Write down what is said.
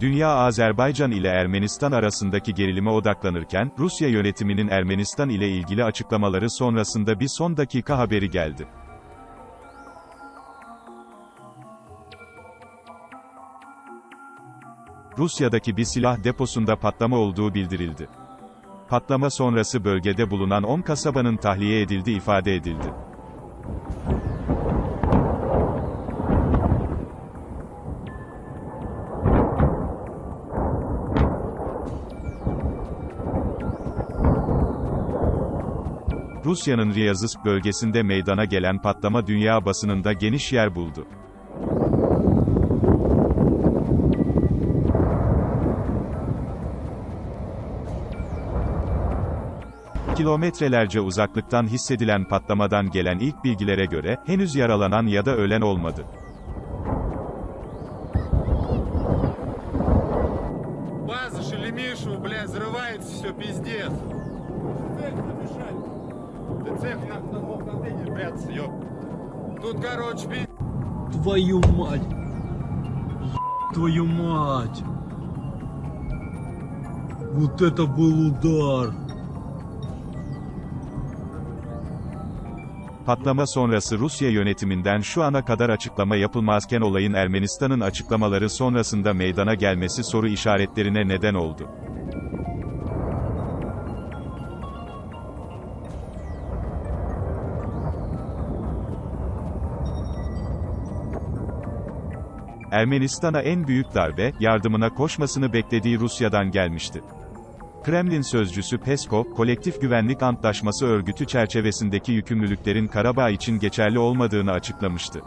Dünya Azerbaycan ile Ermenistan arasındaki gerilime odaklanırken, Rusya yönetiminin Ermenistan ile ilgili açıklamaları sonrasında bir son dakika haberi geldi. Rusya'daki bir silah deposunda patlama olduğu bildirildi. Patlama sonrası bölgede bulunan 10 kasabanın tahliye edildiği ifade edildi. Rusya'nın Ryazısk bölgesinde meydana gelen patlama dünya basınında geniş yer buldu. Kilometrelerce uzaklıktan hissedilen patlamadan gelen ilk bilgilere göre, henüz yaralanan ya da ölen olmadı. База Шелемишева, бля, взрывается все, пиздец. Да цех нахуй мог в контейнер прятаться, ёп. Тут, короче, пиздец. Твою мать! Еб Твою мать! Вот это был удар! Patlama sonrası Rusya yönetiminden şu ana kadar açıklama yapılmazken olayın Ermenistan'ın açıklamaları sonrasında meydana gelmesi soru işaretlerine neden oldu. Ermenistan'a en büyük darbe, yardımına koşmasını beklediği Rusya'dan gelmişti. Kremlin sözcüsü Peskov, Kolektif Güvenlik Antlaşması örgütü çerçevesindeki yükümlülüklerin Karabağ için geçerli olmadığını açıklamıştı.